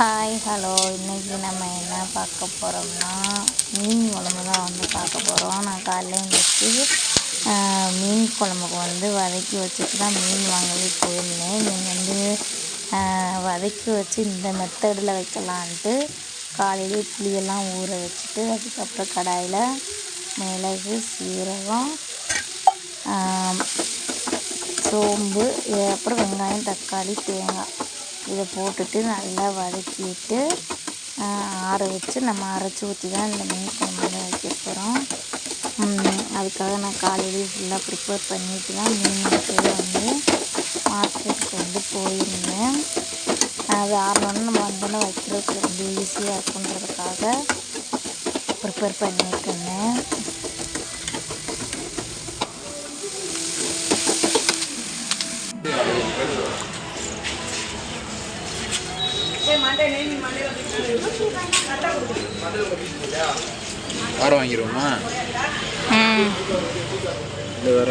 Hi hello இன்றைக்கி நம்ம என்ன பார்க்க போகிறோம்னா மீன் குழம்பு தான் வந்து பார்க்க போகிறோம் நான் காலையில் எழுந்திரிச்சி மீன் குழம்புக்கு வந்து வதக்கி வச்சுட்டு தான் மீன் வாங்கவே போயிருந்தேன். மீன் வந்து வதக்கி வச்சு இந்த மெத்தடில் வைக்கலான்ட்டு காலையிலே புளியெல்லாம் ஊற வச்சுட்டு அதுக்கப்புறம் கடாயில் மிளகு சீரகம் சோம்பு அப்புறம் வெங்காயம் தக்காளி தேங்காய். இதை போட்டுட்டு நல்லா வதக்கிட்டு ஆற வச்சு நம்ம அரைச்சி ஊற்றி தான் இந்த மீன் குழம்புல வைக்க போகிறோம் அதுக்காக நான் காலையிலேயே ஃபுல்லாக ப்ரிப்பேர் பண்ணிட்டு தான் மீன் வந்து மார்க்கெட்டுக்கு வந்து போயிருந்தேன். அது ஆறினோடனே நம்ம வந்தோடனே வைக்கிறதுக்கு ரொம்ப ஈஸியாக இருக்குன்றதுக்காக ப்ரிப்பேர் பண்ணியிருக்கேன் வாரம் வாங்கிடுவோமா? வேற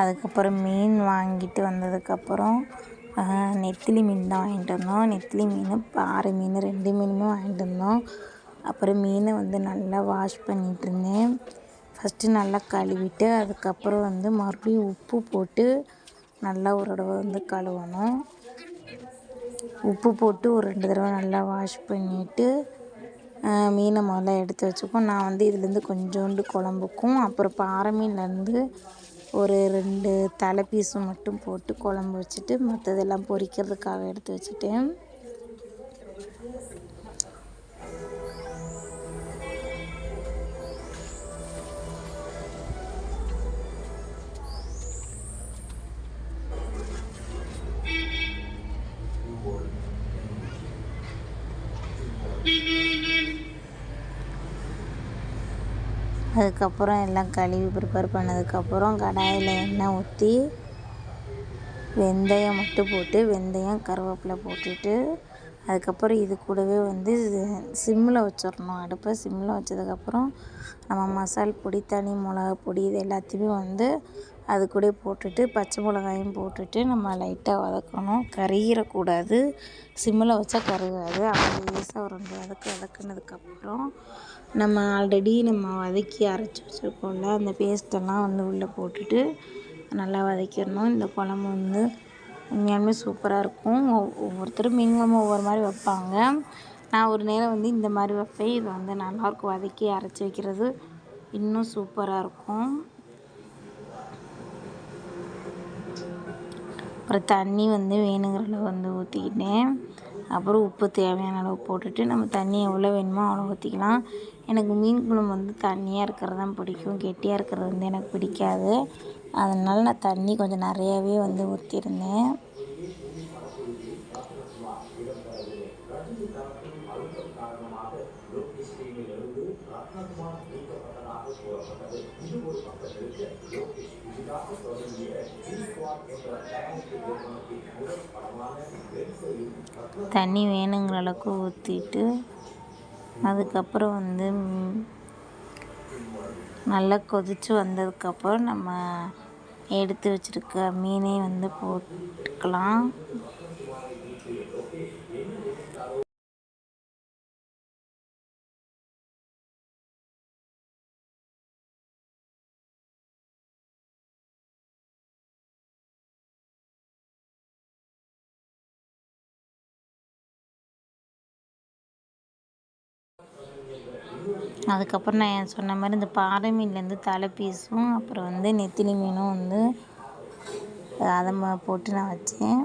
அதுக்கப்புறம் மீன் வாங்கிட்டு வந்ததுக்கப்புறம் நெத்திலி மீன் தான் வாங்கிட்டு வந்தோம். நெத்திலி மீன் பாறை மீன் ரெண்டு மீனுமே வாங்கிட்டு வந்தோம். அப்புறம் மீனை வந்து நல்லா வாஷ் பண்ணிகிட்டு இருந்தேன். ஃபஸ்ட்டு நல்லா கழுவிட்டு அதுக்கப்புறம் வந்து மறுபடியும் உப்பு போட்டு நல்லா ஒரு தடவை வந்து கழுவணும். உப்பு போட்டு ஒரு ரெண்டு தடவை நல்லா வாஷ் பண்ணிவிட்டு மீனை முதல்ல எடுத்து வச்சுப்போம். நான் வந்து இதுலேருந்து கொஞ்சோண்டு குழம்புக்கும் அப்புறம் பாறை மீன்லேருந்து ஒரு ரெண்டு தலை பீஸும் மட்டும் போட்டு குழம்பு வச்சுட்டு மற்றதெல்லாம் பொரிக்கிறதுக்காக எடுத்து வச்சுட்டேன். அதுக்கப்புறம் எல்லாம் கழுவி ப்ரிப்பேர் பண்ணதுக்கப்புறம் கடாயில் எண்ணெய் ஊற்றி வெந்தயம் மட்டும் போட்டு வெந்தயம் கருவேப்பிலை போட்டுட்டு அதுக்கப்புறம் இது கூடவே வந்து சிம்மில் வச்சிடணும். அடுப்பை சிம்மில் வச்சதுக்கப்புறம் நம்ம மசால் பொடி தனி மிளகா பொடி இது எல்லாத்தையுமே வந்து அது கூட போட்டுட்டு பச்சை மிளகாயும் போட்டுட்டு நம்ம லைட்டாக வதக்கணும். கரையிறக்கூடாது சிம்மில் வச்சா கருகாது. அப்படி லேசாக ஒரு ரெண்டு வதக்கு வதக்குனதுக்கப்புறம் நம்ம ஆல்ரெடி நம்ம வதக்கி அரைச்சி வச்சுருக்கோம்ல அந்த பேஸ்ட்டெல்லாம் வந்து உள்ளே போட்டுட்டு நல்லா வதக்கிடணும். இந்த குழம்பு வந்து உண்மையாலுமே சூப்பராக இருக்கும். ஒவ்வொருத்தரும் மினிமம் ஒவ்வொரு மாதிரி வைப்பாங்க. நான் ஒரு நேரம் வந்து இந்த மாதிரி வைப்பேன். இது வந்து நல்லாயிருக்கும் வதக்கி அரைச்சி வைக்கிறது இன்னும் சூப்பராக இருக்கும். அப்புறம் தண்ணி வந்து வேணுங்கிற அளவு வந்து ஊற்றிக்கிட்டேன் அப்புறம் உப்பு தேவையான அளவு போட்டுட்டு நம்ம தண்ணி எவ்வளோ வேணுமோ அவ்வளோ ஊற்றிக்கலாம் எனக்கு மீன் குழம்பு வந்து தண்ணியாக இருக்கிறது தான் பிடிக்கும். கெட்டியாக இருக்கிறது வந்து எனக்கு பிடிக்காது. அதனால் நான் தண்ணி கொஞ்சம் நிறையாவே வந்து ஊற்றிருந்தேன் தண்ணி வேணுங்கிற அளவுக்கு ஊற்றிட்டு அதுக்கப்புறம் வந்து நல்லா கொதித்து வந்ததுக்கப்புறம் நம்ம எடுத்து வச்சுருக்க மீனை வந்து போட்டுக்கலாம். அதுக்கப்புறம் நான் சொன்ன மாதிரி இந்த பாறை மீன்லேருந்து தலை பீஸும் அப்புறம் வந்து நெத்திலி மீனும் வந்து அதை போட்டு நான் வச்சேன்.